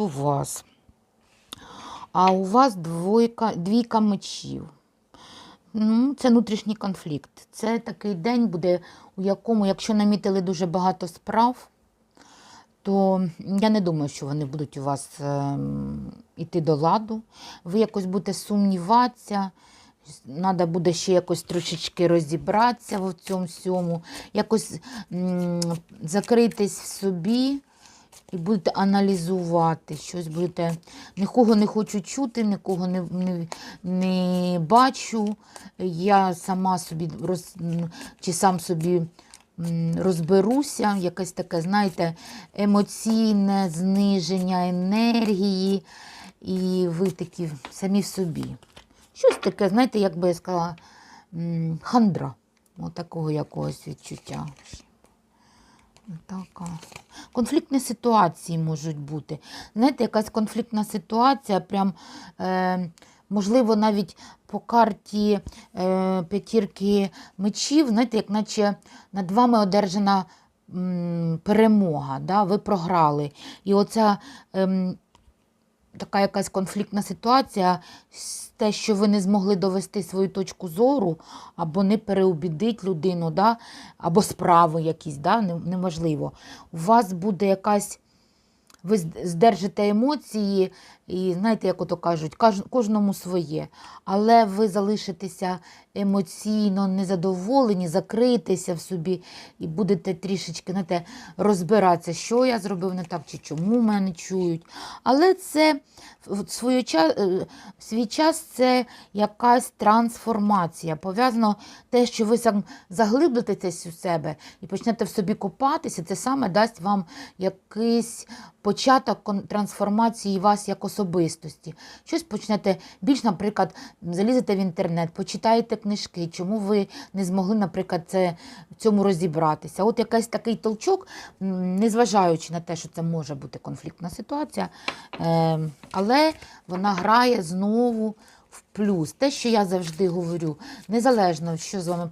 у вас. А у вас двойка, двійка мечів. Ну, це внутрішній конфлікт. Це такий день буде, у якому, якщо намітили дуже багато справ, то я не думаю, що вони будуть у вас ем, іти до ладу. Ви якось будете сумніватися. Треба буде ще якось трошечки розібратися в цьому всьому, якось м, закритись в собі і будете аналізувати щось, будете нікого не хочу чути, нікого не, не, не бачу. Я сама собі роз, чи сам собі розберуся, якесь таке, знаєте, емоційне зниження енергії, і ви такі самі в собі. Щось таке, знаєте, як би я сказала, хандра. От такого якогось відчуття. Така. Конфліктні ситуації можуть бути. Знаєте, якась конфліктна ситуація, прям, е, можливо, навіть по карті е, п'ятірки мечів, знаєте, як наче над вами одержана м, перемога, да? ви програли. І оця ем, така якась конфліктна ситуація, те, що ви не змогли довести свою точку зору, або не переубідить людину, да? або справи якісь, да? неможливо. У вас буде якась. Ви здержите емоції, і знаєте, як ото кажуть, кожному своє. Але ви залишитеся емоційно незадоволені, закритеся в собі і будете трішечки знаєте, розбиратися, що я зробив не так, чи чому мене чують. Але це в час, в свій час це якась трансформація. Пов'язано те, що ви сам заглиблитесь у себе і почнете в собі копатися, це саме дасть вам якийсь початок трансформації вас як особистості. Щось почнете більш, наприклад, залізете в інтернет, почитаєте книжки, чому ви не змогли, наприклад, це, в цьому розібратися. От якийсь такий толчок, незважаючи на те, що це може бути конфліктна ситуація, е, але вона грає знову плюс. Те, що я завжди говорю, незалежно, що з вами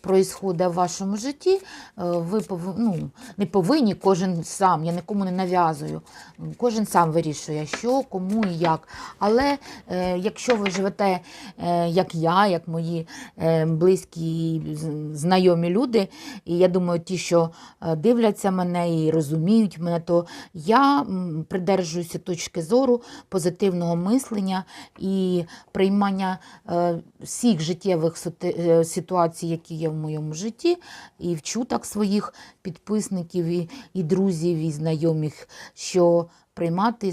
проїсходить в вашому житті, е, ви ну, не повинні, кожен сам, я нікому не нав'язую. Кожен сам вирішує, що, кому і як. Але е, якщо ви живете, е, як я, як мої е, близькі знайомі люди, і я думаю, ті, що е, дивляться мене і розуміють мене, то я придержуюся точки зору позитивного мислення і приймання е, всіх життєвих е, ситуацій, які є в моєму житті, і вчуток своїх підписників і, і друзів, і знайомих, що приймати